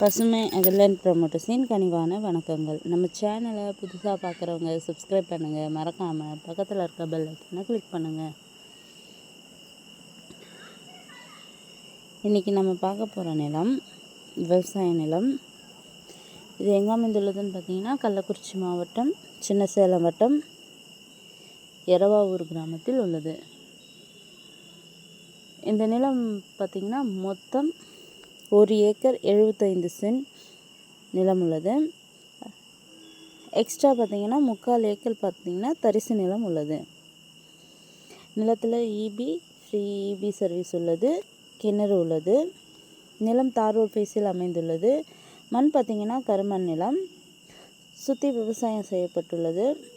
பசுமை அகலன் ப்ரமோட்டர்ஸின் கனிவான வணக்கங்கள். நம்ம சேனலை புதுசாக பார்க்குறவங்க சப்ஸ்கிரைப் பண்ணுங்கள் மறக்காமல் பக்கத்தில் இருக்க பெல் ஐக்கனை கிளிக் பண்ணுங்கள் இன்றைக்கி நம்ம பார்க்க போகிற நிலம் விவசாய நிலம். இது எங்கே அமைந்துள்ளதுன்னு பார்த்தீங்கன்னா கள்ளக்குறிச்சி மாவட்டம் சின்ன சேலம் வட்டம் எரவாவூர் கிராமத்தில் உள்ளது. இந்த நிலம் பார்த்திங்கன்னா மொத்தம் ஒரு ஏக்கர் எழுபத்தைந்து சென்ட் நிலம் உள்ளது. எக்ஸ்ட்ரா பார்த்திங்கன்னா முக்கால் ஏக்கர் பார்த்திங்கன்னா தரிசு நிலம் உள்ளது. நிலத்தில் இபி ஃப்ரீ இபி சர்வீஸ் உள்ளது. கிணறு உள்ளது. நிலம் தாரூர் ஃபேஸில் அமைந்துள்ளது. மண் பார்த்திங்கன்னா கருமண் நிலம். சுற்றி விவசாயம் செய்யப்பட்டுள்ளது.